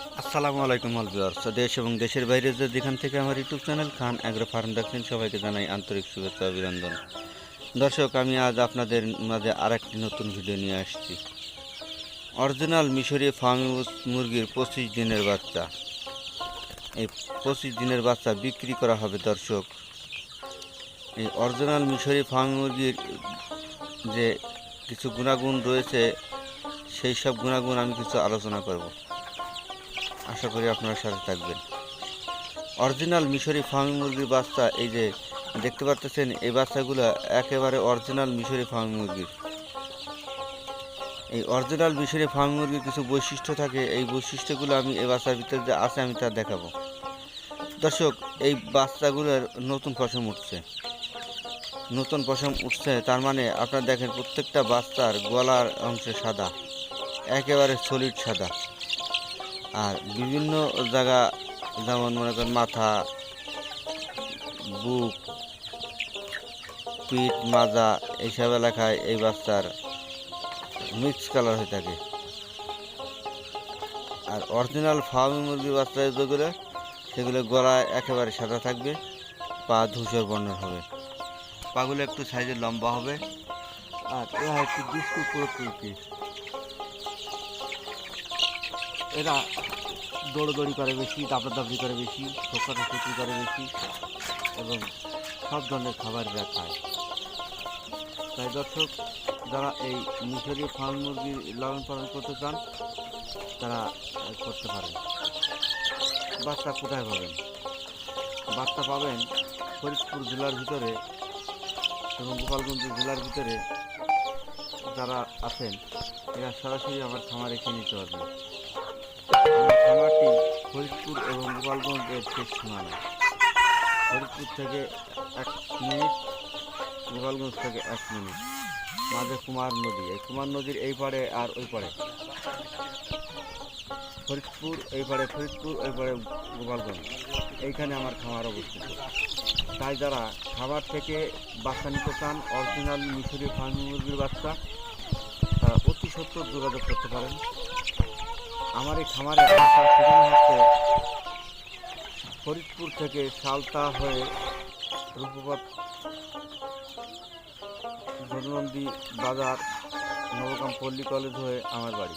আসসালামু আলাইকুম অলভিওর্স দেশ এবং দেশের বাইরে যে যেখান থেকে আমার YouTube channel Khan agro farm দেখছেন, সবাইকে জানাই আন্তরিক শুভেচ্ছা, অভিনন্দন। দর্শক, আমি আজ আপনাদের মাঝে আর একটি নতুন ভিডিও নিয়ে আসছি। অরিজিনাল মিশরি ফার্ম মুরগির পঁচিশ দিনের বাচ্চা। এই পঁচিশ দিনের বাচ্চা বিক্রি করা হবে, দর্শক। এই অরিজিনাল মিশরি ফার্ম মুরগির যে কিছু গুণাগুণ রয়েছে, সেই সব গুণাগুণ আমি কিছু আলোচনা করব। আশা করি আপনারা সাথে থাকবেন। অরিজিনাল মিশরি ফার্মি মুরগির বাচ্চা, এই যে দেখতে পাচ্ছেন, এই বাচ্চাগুলো একেবারে অরিজিনাল মিশরি ফার্মি মুরগির। এই অরিজিনাল মিশরি ফার্মি মুরগির কিছু বৈশিষ্ট্য থাকে, এই বৈশিষ্ট্যগুলো আমি এই বাচ্চার ভিতরে যে আছে, আমি তা দেখাবো। দর্শক, এই বাচ্চাগুলোর নতুন পশম উঠছে। নতুন পশম উঠছে, তার মানে আপনারা দেখেন প্রত্যেকটা বাচ্চার গলার অংশে সাদা, একেবারে সলিড সাদা। আর বিভিন্ন জায়গা, যেমন মনে করেন মাথা, বুক, পিঠ, মাজা, এইসব এলাকায় এই বাচ্চার মিক্স কালার হয়ে থাকে। আর অরিজিনাল ফার্মি মুরগির বাচ্চা যেগুলো সেগুলো গলায় একেবারে সাদা থাকবে, পা ধূসর বর্ণের হবে। পাগুলো একটু সাইজে লম্বা হবে। আর এরা একটু বিস্কুট প্রকৃতি এরা দৌড়দৌড়ি করে বেশি, দাবড়াদাবড়ি করে বেশি ঠোকাঠুকি করে বেশি এবং সব ধরনের খাবার এরা খায়। তাই দর্শক, যারা এই মিশরি ফার্ম মুরগি লালন পালন করতে চান, তারা করতে পারেন। বাচ্চা কোথায় পাবেন? বাচ্চা পাবেন ফরিদপুর জেলার ভিতরে এবং গোপালগঞ্জ জেলার ভিতরে যারা আছেন, এরা সরাসরি আমার খামারে কিনে নিতে পারবেন। খামারটি ফরিদপুর এবং গোপালগঞ্জের সীমানা ফরিদপুর থেকে এক মিনিট, গোপালগঞ্জ থেকে এক মিনিট। মাঝে কুমার নদী, এই কুমার নদীর এই পারে আর ওই পারে ফরিদপুর, এই পারে ফরিদপুর, ওই পারে গোপালগঞ্জ। এইখানে আমার খামার অবস্থিত। তাই যারা খাবার থেকে বাচ্চা নিতে চান, অরিজিনাল মিশরি ফার্মি মুরগির বাচ্চা, তারা অতি সত্তর যোগাযোগ করতে পারেন। আমার এই খামারে আসার ঠিকানা হচ্ছে ফরিদপুর থেকে সালতা হয়ে রূপপথ ধননন্দী বাজার নবকাম পল্লী কলেজ হয়ে আমার বাড়ি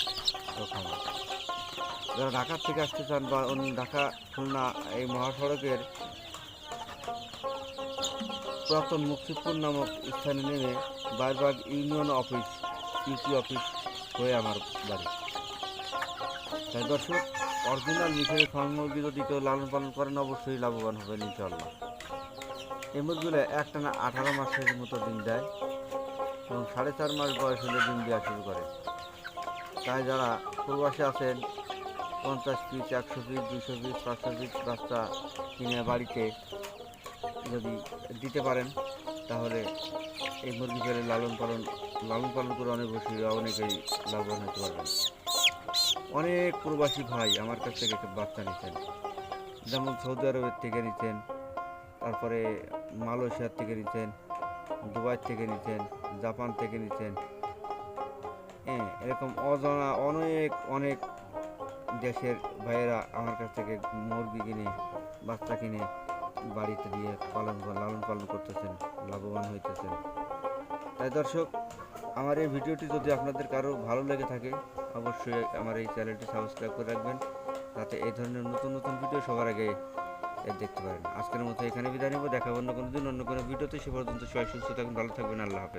খামার। যারা ঢাকার থেকে আসতে চান বা অন্য ঢাকা, খুলনা, এই মহাসড়কের পুরাতন মুক্তিপুর নামক স্থানে নেমে Barbag union office, UP office হয়ে আমার বাড়ি। তাই দর্শক, অরিজিনাল মিশরের ফার্ম যদি কেউ লালন পালন করেন, অবশ্যই লাভবান হবেন ইনশাল্লাহ এই মুরগিগুলো একটানা আঠারো মাসের মতো ডিম দেয় এবং সাড়ে চার মাস বয়স হলে ডিম দেওয়া শুরু করে। তাই যারা প্রবাসে আছেন, পঞ্চাশ পিস, একশো পিস দুশো পিস, পাঁচশো পিস বাচ্চা কিনে বাড়িতে যদি দিতে পারেন, তাহলে এই মুরগি ফেলে লালন পালন লালন পালন করে অনেক বেশি অনেকেই লাভবান হতে পারবেন। অনেক প্রবাসী ভাই আমার কাছ থেকে একটা বাচ্চা নিচ্ছেন যেমন সৌদি আরবের থেকে নিচ্ছেন তারপরে মালয়েশিয়ার থেকে নিচ্ছেন দুবাই থেকে নিচ্ছেন জাপান থেকে নিচ্ছেন হ্যাঁ এরকম অজানা অনেক অনেক দেশের ভাইয়েরা আমার কাছ থেকে মুরগি কিনে, বাচ্চা কিনে বাড়িতে দিয়ে পালন লালন পালন করতেছেন, লাভবান হইতেছেন। তাই দর্শক আমার এই ভিডিওটি যদি আপনাদের কারও ভালো লেগে থাকে, অবশ্যই আমার এই চ্যানেলটি সাবস্ক্রাইব করে রাখবেন। যাতে এই ধরনের নতুন নতুন ভিডিও সবার আগে দেখতে পারেন। আজকের মতো এখানে বিদায় নেব। দেখাবো অন্য কোনো দিন, অন্য কোনো ভিডিওতে। সে পর্যন্ত সবাই সুস্থ থাকবেন ভালো থাকবেন। আল্লাহ হাফেজ।